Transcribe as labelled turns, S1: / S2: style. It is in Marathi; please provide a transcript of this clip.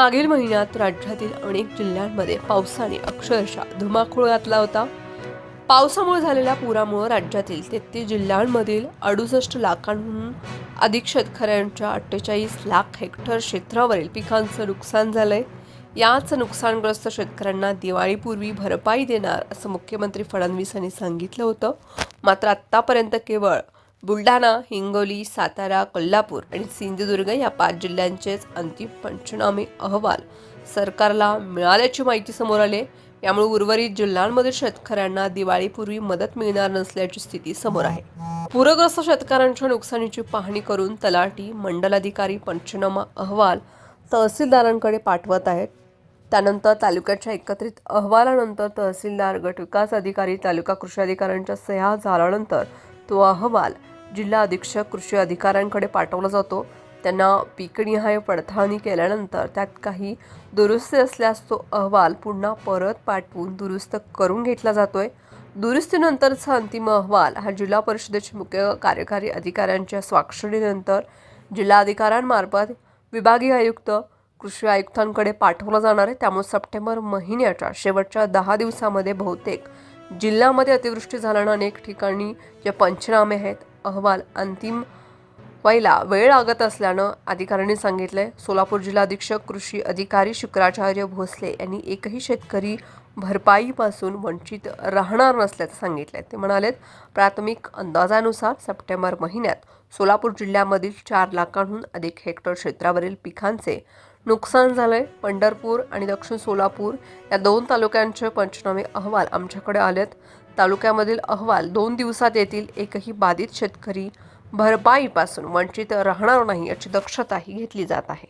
S1: मागील महिन्यात राज्यातील अनेक जिल्ह्यांमध्ये पावसाने अक्षरशः धुमाकूळ घातला होता. पावसामुळे झालेल्या पुरामुळे राज्यातील तेहतीस जिल्ह्यांमधील अडुसष्ट लाखांहून अधिक शेतकऱ्यांच्या अठ्ठेचाळीस लाख हेक्टर क्षेत्रावरील पिकांचं नुकसान झालंय. याच नुकसानग्रस्त शेतकऱ्यांना दिवाळीपूर्वी भरपाई देणार असं मुख्यमंत्री फडणवीस यांनी सांगितलं होतं. मात्र आत्तापर्यंत केवळ बुलढाणा हिंगोली सातारा कोल्हापूर आणि सिंधुदुर्ग या पाच जिल्ह्यांचेच अंतिम पंचनामे अहवाल सरकारला मिळाल्याची माहिती समोर आली यामुळे उर्वरित जिल्ह्यांमधील शेतकऱ्यांना दिवाळीपूर्वी मदत मिळणार नसल्याची स्थिती समोर आहे. पूरग्रस्त शेतकऱ्यांच्या नुकसानीची पाहणी करून तलाठी मंडलाधिकारी पंचनामा अहवाल तहसीलदारांकडे पाठवत आहेत. त्यानंतर तालुक्याच्या एकत्रित अहवालानंतर तहसीलदार गट विकास अधिकारी तालुका कृषी अधिकाऱ्यांच्या सह्या झाल्यानंतर तो अहवाल जिल्हा अधीक्षक कृषी अधिकाऱ्यांकडे पाठवला जातो. त्यांना पीकनिहाय पडताळणी केल्यानंतर त्यात काही दुरुस्ती असल्यास तो अहवाल पुन्हा परत पाठवून दुरुस्त करून घेतला जातोय. दुरुस्तीनंतरचा अंतिम अहवाल हा जिल्हा परिषदेचे मुख्य कार्यकारी अधिकाऱ्यांच्या स्वाक्षरीनंतर जिल्हाधिकाऱ्यांमार्फत विभागीय आयुक्त कृषी आयुक्तांकडे पाठवला जाणार आहे. त्यामुळे सप्टेंबर महिन्याच्या शेवटच्या दहा दिवसामध्ये बहुतेक जिल्ह्यामध्ये अतिवृष्टी झाल्यानं अनेक ठिकाणी जे पंचनामे आहेत अहवाल अंतिम व्हायला वेळ लागत असल्यानं अधिकाऱ्यांनी सांगितलंय. सोलापूर जिल्हा अधीक्षक कृषी अधिकारी शुक्राचार्य भोसले यांनी एकही शेतकरी भरपाईपासून वंचित राहणार नसल्याचं सांगितलंय. ते म्हणालेत प्राथमिक अंदाजानुसार सप्टेंबर महिन्यात सोलापूर जिल्ह्यामधील चार लाखांहून अधिक हेक्टर क्षेत्रावरील पिकांचे नुकसान झालं आहे पंढरपूर आणि दक्षिण सोलापूर या दोन तालुक्यांचे पंचनामे अहवाल आमच्याकडे आलेत. तालुक्यामधील अहवाल दोन दिवसात येतील एकही बाधित शेतकरी भरपाईपासून वंचित राहणार नाही याची दक्षताही घेतली जात आहे.